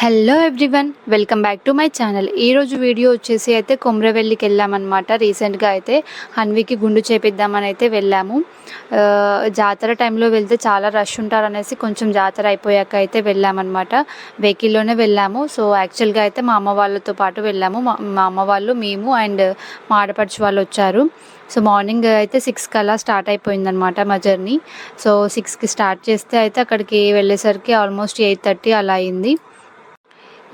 Hello everyone welcome back to my channel ఈరోజు video వచ్చేసి అయితే కొమ్రవెల్లికి వెళ్ళామన్నమాట. రీసెంట్గా అయితే హన్వికి గుండు చేపిద్దామని అయితే వెళ్ళాము. జాతర టైంలో వెళ్తే చాలా రష్ ఉంటారనేసి కొంచెం జాతర అయిపోయాక అయితే వెళ్ళామన్నమాట. వెహికల్లోనే వెళ్ళాము. సో యాక్చువల్గా అయితే మా అమ్మ వాళ్ళతో పాటు వెళ్ళాము. మా మా అమ్మ వాళ్ళు మేము అండ్ మా ఆడపడుచు వాళ్ళు వచ్చారు. సో మార్నింగ్ అయితే సిక్స్కి అలా స్టార్ట్ అయిపోయిందనమాట మా జర్నీ సో సిక్స్కి స్టార్ట్ చేస్తే అయితే అక్కడికి వెళ్ళేసరికి ఆల్మోస్ట్ ఎయిట్ థర్టీ అలా అయింది.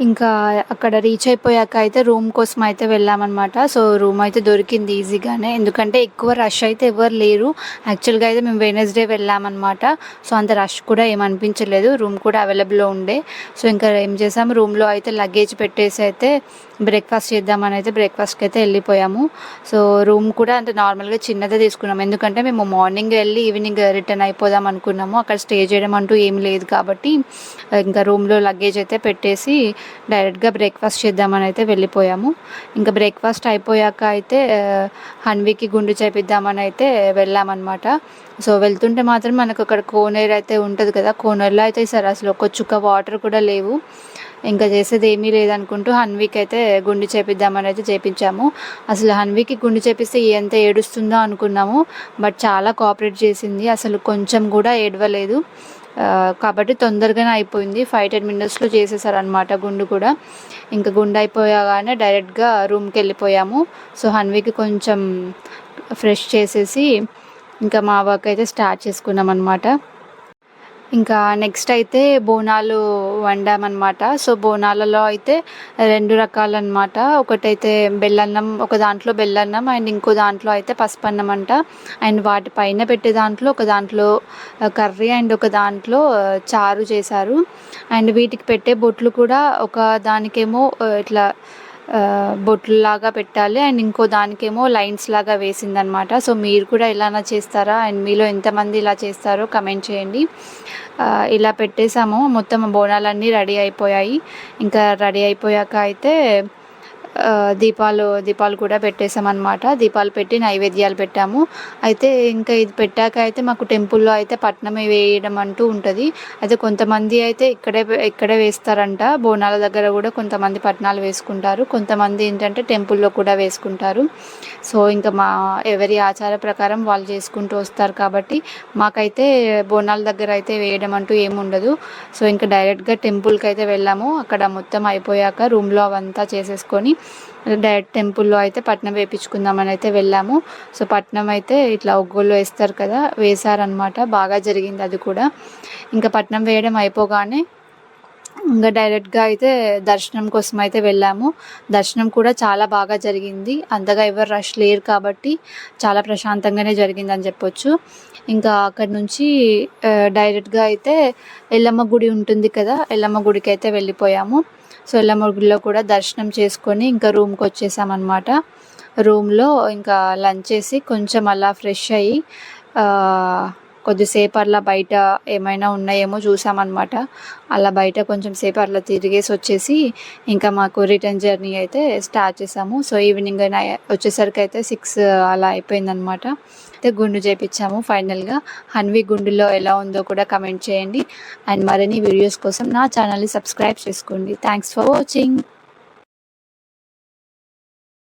ఇంకా అక్కడ రీచ్ అయిపోయాక అయితే రూమ్ కోసం అయితే వెళ్ళామన్నమాట. సో రూమ్ అయితే దొరికింది ఈజీగానే ఎందుకంటే ఎక్కువ రష్ అయితే ఎవరు లేరు. యాక్చువల్గా అయితే మేము వెనస్డే వెళ్ళామన్నమాట. సో అంత రష్ కూడా ఏమనిపించలేదు రూమ్ కూడా అవైలబుల్లో ఉండే. సో ఇంకా ఏం చేసాము రూమ్లో అయితే లగేజ్ పెట్టేసి అయితే బ్రేక్ఫాస్ట్ చేద్దామని అయితే బ్రేక్ఫాస్ట్కి అయితే వెళ్ళిపోయాము. సో రూమ్ కూడా అంటే నార్మల్గా చిన్నదే తీసుకున్నాం. ఎందుకంటే మేము మార్నింగ్ వెళ్ళి ఈవినింగ్ రిటర్న్ అయిపోదాం అనుకున్నాము. అక్కడ స్టే చేయడం అంటూ ఏం లేదు కాబట్టి ఇంకా రూమ్లో లగేజ్ అయితే పెట్టేసి డైరెక్ట్గా బ్రేక్ఫాస్ట్ చేద్దామని అయితే వెళ్ళిపోయాము. ఇంకా బ్రేక్ఫాస్ట్ అయిపోయాక అయితే హన్వీకి గుండు చేపిద్దామని అయితే వెళ్ళామన్నమాట. సో వెళ్తుంటే మాత్రం మనకు అక్కడ కోనేరు అయితే ఉంటుంది కదా కోనేరులో అయితే సార్ అసలు ఒక చుక్క వాటర్ కూడా లేవు. ఇంకా చేసేది ఏమీ లేదనుకుంటూ హన్వికి అయితే గుండు చేపిద్దామని అయితే చేపించాము. అసలు హన్వికి గుండు చేపిస్తే ఎంత ఏడుస్తుందో అనుకున్నాము. బట్ చాలా కోఆపరేట్ చేసింది. అసలు కొంచెం కూడా ఏడవలేదు. కాబట్టి తొందరగానే అయిపోయింది. ఫైవ్ టెన్ మినిట్స్లో చేసేసారనమాట గుండు కూడా. ఇంకా గుండు అయిపోయాగానే డైరెక్ట్గా రూమ్కి వెళ్ళిపోయాము. సో హన్వికి కొంచెం ఫ్రెష్ చేసేసి ఇంకా మా వర్క్ అయితే స్టార్ట్ చేసుకున్నాం అనమాట ఇంకా నెక్స్ట్ అయితే బోనాలు వండామన్నమాట. సో బోనాలలో అయితే రెండు రకాలన్నమాట. ఒకటైతే బెల్లన్నం ఒక దాంట్లో బెల్లన్నం అండ్ ఇంకో దాంట్లో అయితే పసుపన్నం అంట అండ్ వాటి పైన పెట్టే దాంట్లో ఒక దాంట్లో కర్రీ అండ్ ఒక దాంట్లో చారు చేశారు. అండ్ వీటికి పెట్టే బొట్లు కూడా ఒక దానికేమో ఇట్లా బొట్లు లాగా పెట్టాలి అండ్ ఇంకో దానికేమో లైన్స్ లాగా వేసిందనమాట. సో మీరు కూడా ఇలానా చేస్తారా? అండ్ మీలో ఎంతమంది ఇలా చేస్తారో కమెంట్ చేయండి. ఇలా పెట్టేసాము మొత్తం బోనాలన్నీ రెడీ అయిపోయాయి. ఇంకా రెడీ అయిపోయాక అయితే దీపాలు దీపాలు కూడా పెట్టేసామన్నమాట దీపాలు పెట్టి నైవేద్యాలు పెట్టాము. అయితే ఇంకా ఇది పెట్టాక అయితే మాకు టెంపుల్లో అయితే పట్నం వేయడం అంటూ ఉంటుంది. అయితే కొంతమంది అయితే ఇక్కడే ఇక్కడే వేస్తారంట. బోనాల దగ్గర కూడా కొంతమంది పట్నాలు వేసుకుంటారు. కొంతమంది ఏంటంటే టెంపుల్లో కూడా వేసుకుంటారు. సో ఇంకా మా ఎవరి ఆచార ప్రకారం వాళ్ళు చేసుకుంటూ వస్తారు కాబట్టి మాకైతే బోనాల దగ్గర అయితే వేయడం అంటూ ఏమి ఉండదు. సో ఇంకా డైరెక్ట్గా టెంపుల్కి అయితే వెళ్ళాము. అక్కడ మొత్తం అయిపోయాక రూమ్లో అవంతా చేసేసుకొని డైరెక్ట్ టెంపుల్లో అయితే పట్నం వేయించుకుందామని అయితే వెళ్ళాము. సో పట్నం అయితే ఇట్లా ఒగ్గోళ్ళు వేస్తారు కదా వేశారనమాట బాగా జరిగింది అది కూడా. ఇంకా పట్నం వేయడం అయిపోగానే ఇంకా డైరెక్ట్గా అయితే దర్శనం కోసం అయితే వెళ్ళాము. దర్శనం కూడా చాలా బాగా జరిగింది. అంతగా ఎవరు రష్ లేరు కాబట్టి చాలా ప్రశాంతంగానే జరిగిందని చెప్పొచ్చు. ఇంకా అక్కడ నుంచి డైరెక్ట్గా అయితే ఎల్లమ్మ గుడి ఉంటుంది కదా ఎల్లమ్మ గుడికి అయితే వెళ్ళిపోయాము. సో ఎల్లమ్మ గుడిలో కూడా దర్శనం చేసుకొని ఇంకా రూమ్కి వచ్చేసామన్నమాట. రూమ్లో ఇంకా లంచ్ చేసి కొంచెం అలా ఫ్రెష్ అయ్యి కొద్దిసేపు అలా బయట ఏమైనా ఉన్నాయేమో చూసామన్నమాట. అలా బయట కొంచెం సేపు అట్లా తిరిగేసి వచ్చేసి ఇంకా మాకు రిటర్న్ జర్నీ అయితే స్టార్ట్ చేసాము. సో ఈవినింగ్ అయినా వచ్చేసరికి అయితే సిక్స్ అలా అయిపోయిందనమాట అయితే గుండు చేపించాము ఫైనల్గా. హన్వి గుండులో ఎలా ఉందో కూడా కమెంట్ చేయండి. అండ్ మరిన్ని వీడియోస్ కోసం నా ఛానల్ని సబ్స్క్రైబ్ చేసుకోండి. Thanks for watching.